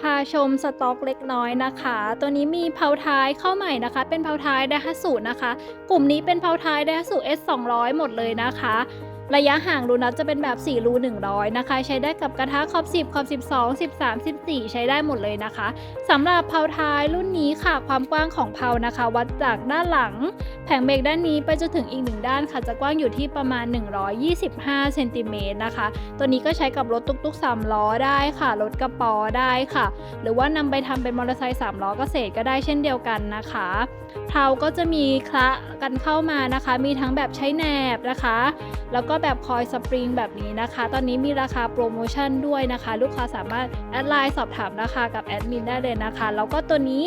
พาชมสต็อกเล็กน้อยนะคะ ตัวนี้มีเพาท้ายเข้าใหม่นะคะ เป็นเพาท้ายไดฮัสูนะคะ กลุ่มนี้เป็นเพาท้ายไดฮัตสุ S 2 0 0หมดเลยนะคะ ระยะห่างรูนับจะเป็นแบบ 4 รู 100 นะคะ ใช้ได้กับกระทะขอบ 10 ขอบ 12 13 14 ใช้ได้หมดเลยนะคะสำหรับเพาท้ายรุ่นนี้ค่ะ ความกว้างของเพานะคะ วัดจากด้านหลัง แผงเบรกด้านนี้ไปจนถึงอีกหนึ่งด้านค่ะ จะกว้างอยู่ที่ประมาณ 125เซนติเมตรนะคะ ตัวนี้ก็ใช้กับรถตุ๊กๆ 3 ล้อได้ค่ะ รถกระป๋อได้ค่ะ หรือว่านำไปทำเป็นมอเตอร์ไซค์3ล้อเกษตรก็ได้เช่นเดียวกันนะคะเพลาก็จะมีคละกันเข้ามานะคะ มีทั้งแบบใช้แหนบนะคะ แล้วก็แบบคอยสปริงแบบนี้นะคะ ตอนนี้มีราคาโปรโมชั่นด้วยนะคะ ลูกค้าสามารถแอดไลน์สอบถามราคากับแอดมินได้เลยนะคะ แล้วก็ตัวนี้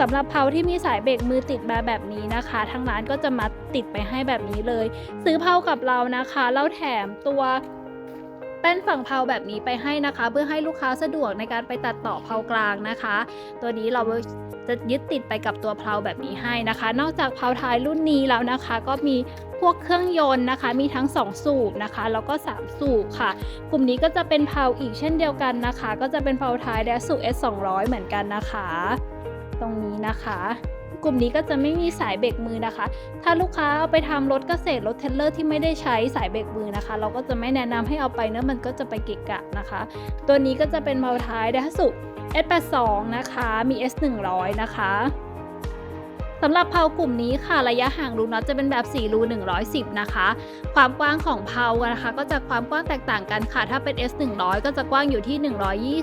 สำหรับเพลาที่มีสายเบรกมือติดมาแบบนี้นะคะ ทางร้านก็จะมาติดไปให้แบบนี้เลย ซื้อเพลากับเรานะคะเราแถมตัวแป้นฝั่งเพลาแบบนี้ไปให้นะคะ เพื่อให้ลูกค้าสะดวกในการไปตัดต่อเพลากลางนะคะ ตัวนี้เราจะยึดติดไปกับตัวเพลาแบบนี้ให้นะคะ นอกจากเพลาท้ายรุ่นนี้แล้วนะคะ ก็มี พวกเครื่องยนต์นะคะ มีทั้ง 2 สูบนะคะ แล้วก็ 3 สูบค่ะ กลุ่มนี้ก็จะเป็นเพาอีกเช่นเดียวกันนะคะ ก็จะเป็นเพาท้ายแดสู S 200 เหมือนกันนะคะ ตรงนี้นะคะกลุ่มนี้ก็จะไม่มีสายเบรกมือนะคะ ถ้าลูกค้าเอาไปทำรถเกษตรรถเทเลอร์ที่ไม่ได้ใช้สายเบรกมือนะคะ เราก็จะไม่แนะนำให้เอาไปเนื่อะมันก็จะไปเกะกะนะคะ ตัวนี้ก็จะเป็นเมาท้ายไดฮัตสุ S82 นะคะ มี S100 นะคะ สำหรับเพากลุ่มนี้ค่ะระยะห่างรูน็อตจะเป็นแบบ4รู110 นะคะ ความกว้างของเพานะคะก็จะความกว้างแตกต่างกันค่ะ ถ้าเป็น S100 ก็จะกว้างอยู่ที่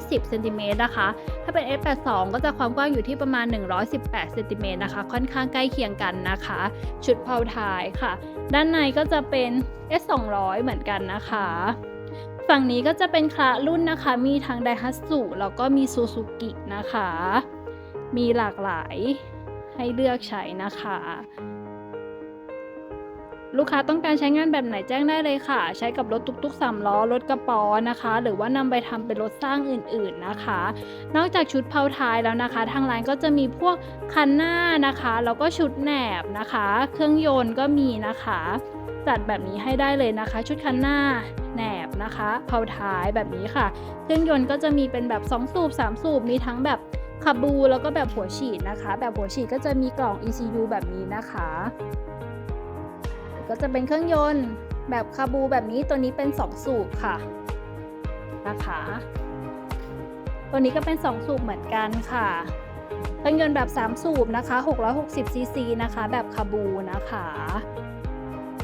120เซนติเมตรนะคะ ถ้าเป็น S82 ก็จะความกว้างอยู่ที่ประมาณ 118เซนติเมตรนะคะ ค่อนข้างใกล้เคียงกันนะคะ ชุดเพาท้ายค่ะ ด้านในก็จะเป็น S200 เหมือนกันนะคะฝั่งนี้ก็จะเป็นคละรุ่นนะคะ มีทั้งไดฮัตสุแล้วก็มีซูซูกินะคะ มีหลากหลาย ให้เลือกใช้นะคะ ลูกค้าต้องการใช้งานแบบไหนแจ้งได้เลยค่ะ ใช้กับรถตุกๆ3ล้อรถกระป๋อนะคะ หรือว่านำไปทำเป็นรถสร้างอื่นๆนะคะ นอกจากชุดเพาท้ายแล้วนะคะ ทางร้านก็จะมีพวกคันหน้านะคะแล้วก็ชุดแหนบนะคะ เครื่องยนต์ก็มีนะคะ จัดแบบนี้ให้ได้เลยนะคะ ชุดคันหน้าแหนบนะคะเพาท้ายแบบนี้ค่ะ เครื่องยนต์ก็จะมีเป็นแบบ 2 สูบ 3 สูบมีทั้งแบบ คาบูแล้วก็แบบหัวฉีดนะคะ แบบหัวฉีดก็จะมีกล่อง ECU แบบนี้นะคะ ก็จะเป็นเครื่องยนต์แบบคาบูแบบนี้ตัวนี้เป็น 2 สูบค่ะนะคะ ตัวนี้ก็เป็น 2 สูบเหมือนกันค่ะ เครื่องยนต์แบบ 3 สูบนะคะ660ซีซีนะคะ แบบคาบูนะคะ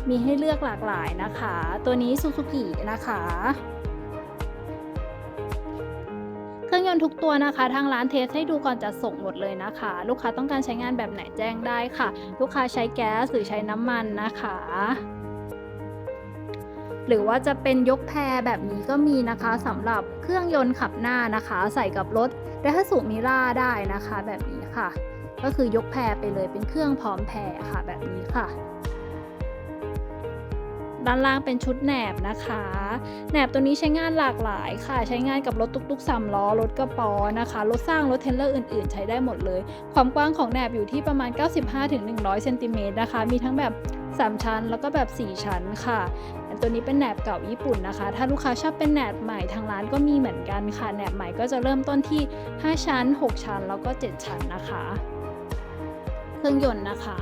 มีให้เลือกหลากหลายนะคะ ตัวนี้ซูซูกินะคะ รื่องยนต์ทุกตัวนะคะ ทางร้านเทสให้ดูก่อนจะส่งหมดเลยนะคะ ลูกค้าต้องการใช้งานแบบไหนแจ้งได้ค่ะ ลูกค้าใช้แก๊สหรือใช้น้ำมันนะคะหรือว่าจะเป็นยกแพรแบบนี้ก็มีนะคะสำหรับเครื่องยนต์ขับหน้านะคะ ใส่กับรถเดฮัสุมิราได้นะคะ แบบนี้ค่ะ ก็คือยกแพรไปเลยเป็นเครื่องพร้อมแพรค่ะแบบนี้ค่ะ ด้านล่างเป็นชุดแหนบนะคะ แหนบตัวนี้ใช้งานหลากหลายค่ะ ใช้งานกับรถตุกๆ3ล้อ รถกระป๋อนะคะ รถสร้าง รถเทรลเลอร์อื่นๆ ใช้ได้หมดเลย ความกว้างของแหนบอยู่ที่ประมาณ 95-100เซนติเมตรนะคะ มีทั้งแบบ 3 ชั้น แล้วก็แบบ 4 ชั้นค่ะตัวนี้เป็นแหนบเก่าญี่ปุ่นนะคะ ถ้าลูกค้าชอบเป็นแหนบใหม่ทางร้านก็มีเหมือนกันค่ะ แหนบใหม่ก็จะเริ่มต้นที่ 5 ชั้น 6 ชั้น แล้วก็ 7 ชั้นนะคะ เครื่องยนต์นะคะ